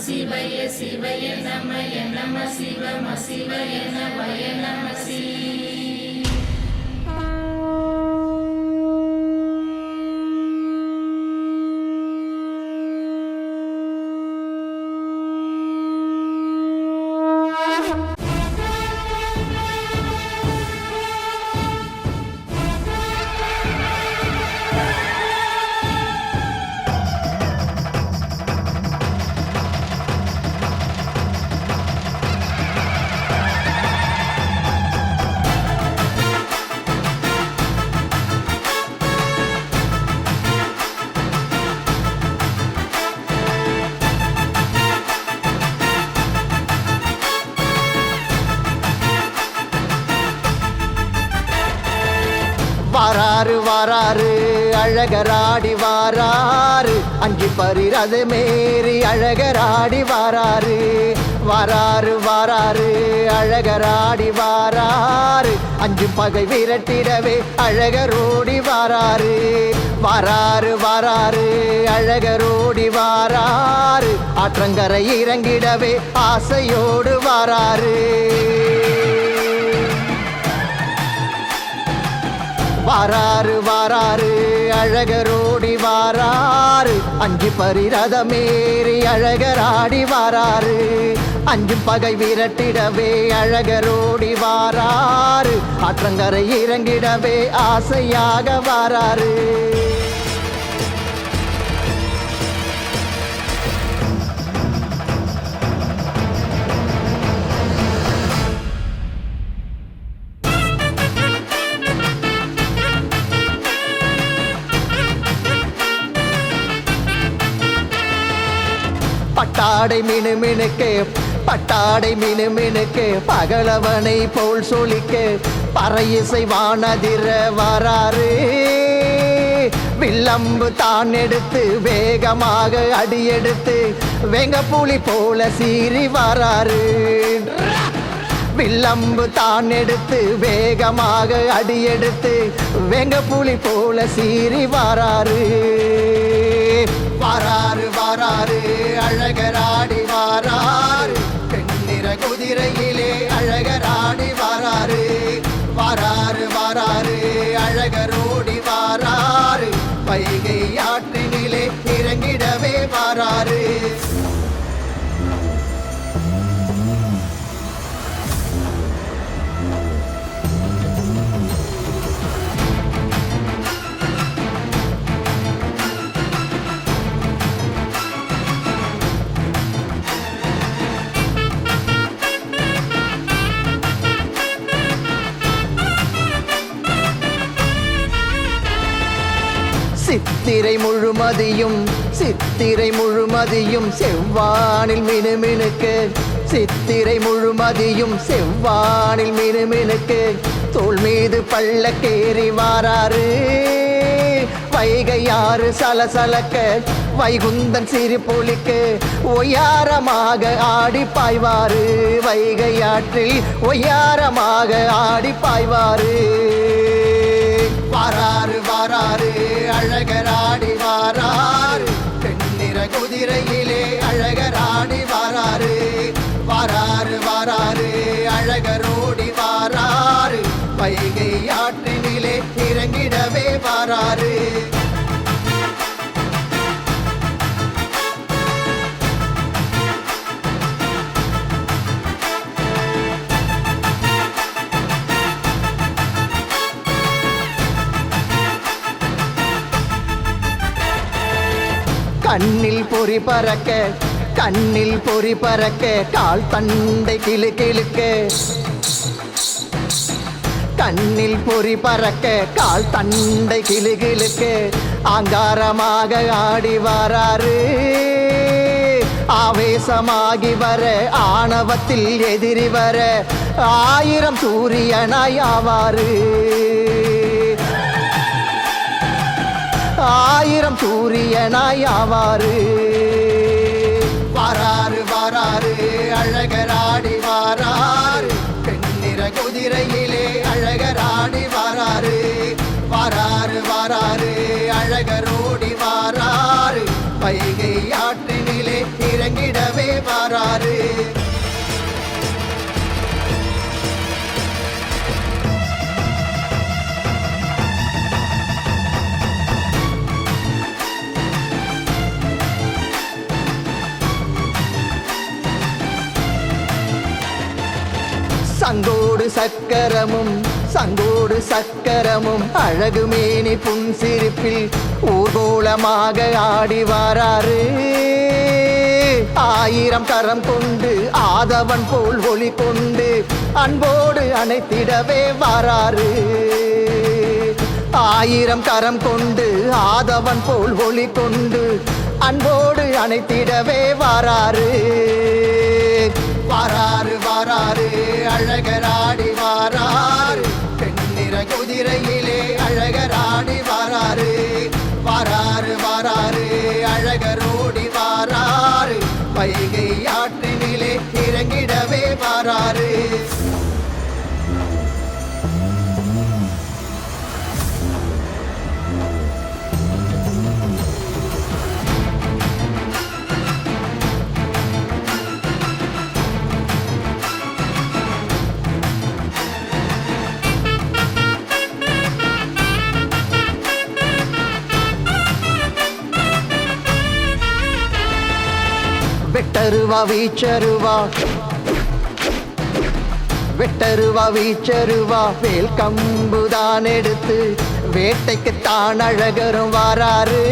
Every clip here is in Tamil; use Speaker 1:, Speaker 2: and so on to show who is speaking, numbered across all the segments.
Speaker 1: சிவய சிவய நமய நம சிவம சிவய நமய நம சிவ
Speaker 2: வாராரு வாராரு அழகராடி வாராரு. அஞ்சு பரிரது மேரி அழகராடி வாராரு. வாராரு வாராரு அழகராடி வாராரு. அஞ்சு பகை விரட்டிடவே அழகரோடி வாராரு. வாராரு வாராரு அழகரோடி வாராரு. ஆற்றங்கரை இறங்கிடவே ஆசையோடு வாராரு. வாராறு வாராறு அழகரோடி வாராறு. அஞ்சு பரிரதமேறி அழகராடி வாராறு. அஞ்சு பகை விரட்டிடவே அழகரோடி வாராறு. ஆற்றங்கரை இறங்கிடவே ஆசையாக வாராறு. பட்டாடை மினு மினுக்கு பட்டாடை மினு மினுக்கு பகலவனை போல் சொலிக்கு பறையிசை வானதிர வராறு. வில்லம்பு தான் எடுத்து வேகமாக அடியெடுத்து புலி போல சீறி வராறு. வில்லம்பு தான் எடுத்து வேகமாக அடியெடுத்து புலி போல சீறி வாராரு. வாராரு வாராரு அழகராடி வாராரு. பெண்ணிற குதிரையிலே அழகராடி வாராரு. வாராரு வாராரு அழகரோடி வாராரு. வைகை ஆற்றினிலே இறங்கிடவே வாராரு. சித்திரை முழுமதியும் சித்திரை முழுமதியும் செவ்வானில் மினுமினுக்கு. சித்திரை முழுமதியும் செவ்வானில் மினுமினுக்கு. தோல் மீது பள்ளக்கேறி வாராரு வைகையாறு சலசலக்க வைகுந்தன் சிரிப்பொலிக்கு. ஒய்யாரமாக ஆடி பாய்வாரு வைகையாற்றில் ஒய்யாரமாக ஆடி பாய்வாரு வாராறு வாராறு அழகராடி வாராறு. பெண்ணிற குதிரையிலே அழகராடி வாராறு. வாராறு வாராறு அழகரோடி வாராறு. வைகை ஆற்றினிலே இறங்கிடவே வாராறு. பொறி பறக்க கண்ணில் பொறி பறக்க கால் தண்டை கிளு கிழுக்க. கண்ணில் பொறி பறக்க கால் தண்டை கிளு கிழுக்க. ஆங்காரமாக ஆடி வராரு ஆவேசமாகி வர ஆணவத்தில் எதிரி வர ஆயிரம் சூரியனாய் ஆவாரு ஆயிரம் சூரியனாய் ஆவாரு குதிரையிலே அழகராடி வாராரு. வாராரு வாராரு அழகரோடி வாராரு. வைகை ஆற்றினிலே இறங்கிடவே வாராரு. சக்கரமும் சங்கோடு சக்கரமும் அழகு மேனி புன்சிரிப்பில் ஊர்கோலமாக ஆடி வராறு. ஆயிரம் கரம் கொண்டு ஆதவன் போல் ஒளி கொண்டு அன்போடு அணைத்திடவே வராறு. ஆயிரம் கரம் கொண்டு ஆதவன் போல் ஒளி கொண்டு அன்போடு அணைத்திடவே வராறு. வராறு வராறு அழகரா வாராரு பெண்ணிற குதிரையிலே அழகராடி வாராரு வாராரு வாராரு அழகரோடி வாராரு வைகை ஆற்றினிலே இறங்கிட வெட்டருவா வீச்சருவா. வெட்டருவா வீச்சருவா. வேல் கம்புதான் எடுத்து வேட்டைக்கு தான் அழகரும் வாராரு.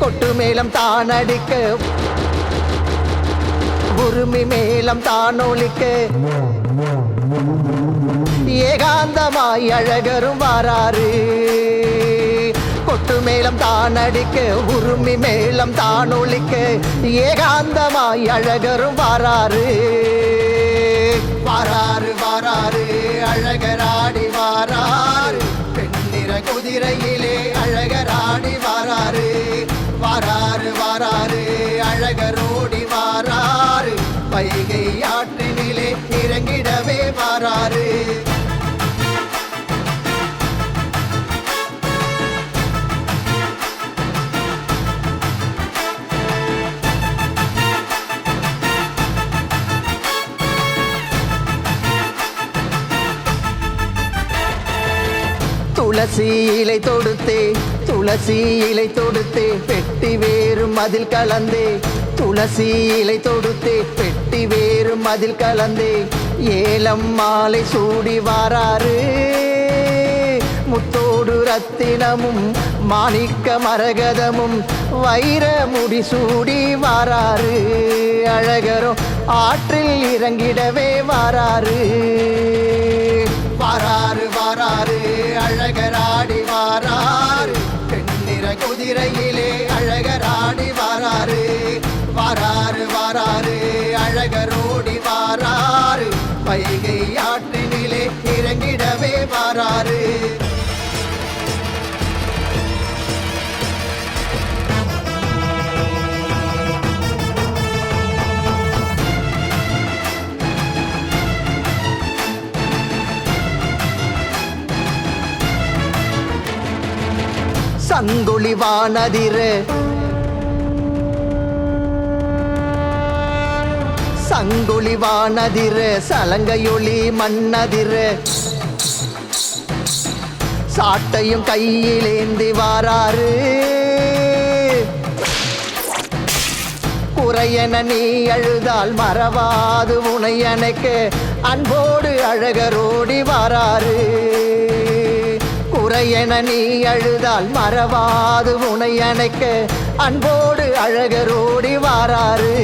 Speaker 2: கொட்டு மேலம் தான் அடிக்க உருமி மேலம் தான் ஒழிக்க. ஏகாந்தமாய் அழகரும் வாராரு. கொட்டு மேளம் தான் அடிக்க உருமி மேளம் தான் ஒழிக்க ஏகாந்தமாய் அழகரும் வாராரு. வாராரு வாராரு அழகராடி வாராரு. பெண்ணிற குதிரையிலே அழகராடி வாராரு. வாராரு வாராரு. துளசி இலை தொடுத்தே துளசி இலை தொடுத்தே பெட்டி வேறும் அதில் கலந்தே. துளசி இலை தொடுத்தே பெட்டி வேறும் அதில் கலந்தே. ஏலம் மாலை சூடி வாராரு முத்தோடு ரத்தினமும் மாணிக்க மரகதமும் வைர முடி சூடி வாராரு அழகரும் ஆற்றில் இறங்கிடவே வாராரு வாராறு வாராறு அழகராடி வாராறு. பெண்ணிற குதிரையிலே அழகராடி வாராறு. வாராறு வாராறு அழகரோடி வாராறு. வைகை ஆற்றின சங்கொளி வானதிர வானதிர சலங்கையொளி மன்னதிர? சாட்டையும் கையிலேந்தி வாராரு. குறையன நீ அழுதால் மறவாது உனை அன்போடு அழகரோடி வாராரு. குறையென நீ அழுதால் மறவாது உனை அணைக்க. அன்போடு அழகரோடி வாராரு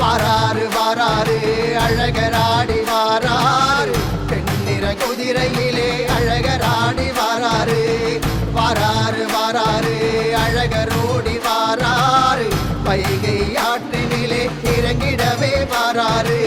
Speaker 2: வாராரு வாராரு அழகராடி வாராரு பெண்ணிற குதிரையிலே அழகராடி வாராரு வாராரு வாராரு அழகரோடி வாராரு வைகை ஆற்றினிலே இறங்கிடவே வாராரு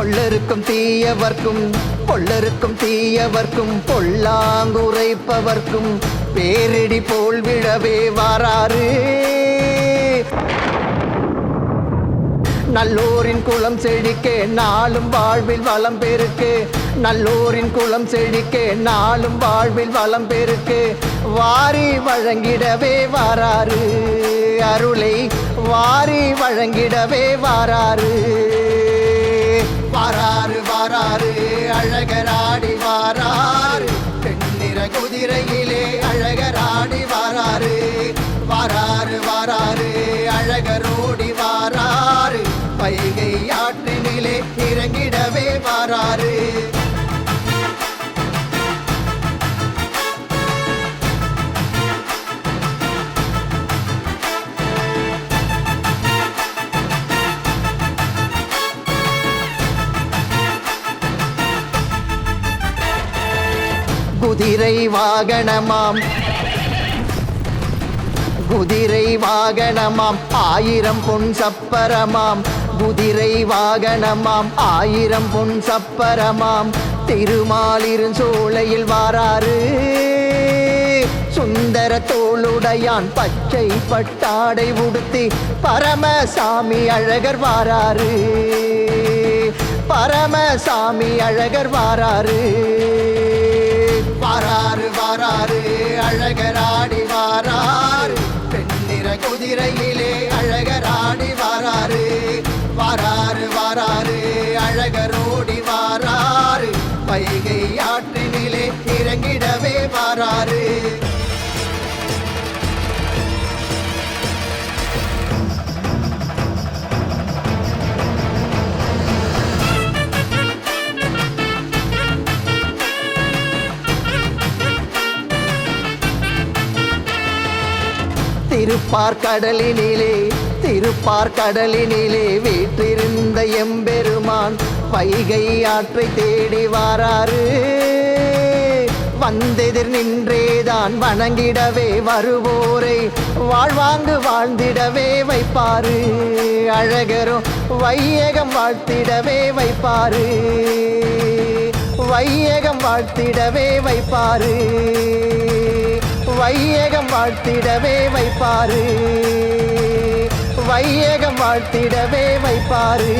Speaker 2: பொல்லருக்கும் தீயவர்க்கும் பொல்லருக்கும் தீயவர்க்கும் பொல்லாங்குரைப்பவர்க்கும் பேரிடி போல் விழவே வாராறு நல்லோரின் குளம் செழிக்க நாளும் வாழ்வில் வளம் பெருக்கு. நல்லோரின் குளம் செழிக்க நாளும் வாழ்வில் வளம் பெருக்கு. வாரி வழங்கிடவே வாராரு அருளை வாரி வழங்கிடவே வாராரு. வாராரு வாராரு அழகராடி வாராரு பெண்ணிற குதிரையிலே அழகராடி வாராரு வாராரு வாராரு அழகரோடி வாராரு பைகை ஆற்றினிலே இறங்கிடவே வாராரு குதிரை வாகனமாம். குதிரை வாகனமாம். ஆயிரம் பொன் சப்பரமாம். குதிரை வாகனமாம். ஆயிரம் பொன் சப்பரமாம். திருமாலிரும் சோலையில் வாராறு சுந்தர தோளுடையான் பச்சை பட்டாடை உடுத்தி பரமசாமி அழகர் வாராறு பரமசாமி அழகர் வாராறு வாராரு அழகராடி வாராரு பெண்ணிற குதிரையிலே அழகராடி வாராரு வாராரு வாராரு அழகரோடி வாராரு வைகை ஆற்றினிலே இறங்கிடவே வாராரு திருப்பார் கடலினிலே திருப்பார் கடலினிலே வீற்றிருந்த எம்பெருமான் வைகை ஆற்றை தேடி வாராரு வந்தெதிர் நின்றேதான் வணங்கிடவே வருவோரை வாழ்வாங்கு வாழ்ந்திடவே வைப்பாரு. அழகரும் வையகம் வாழ்த்திடவே வைப்பாரு. வையகம் வாழ்த்திடவே வைப்பாரு. வையகம் வாழ்த்திடவே வைப்பாரு. வையகம் வாழ்த்திடவே வைப்பாரு.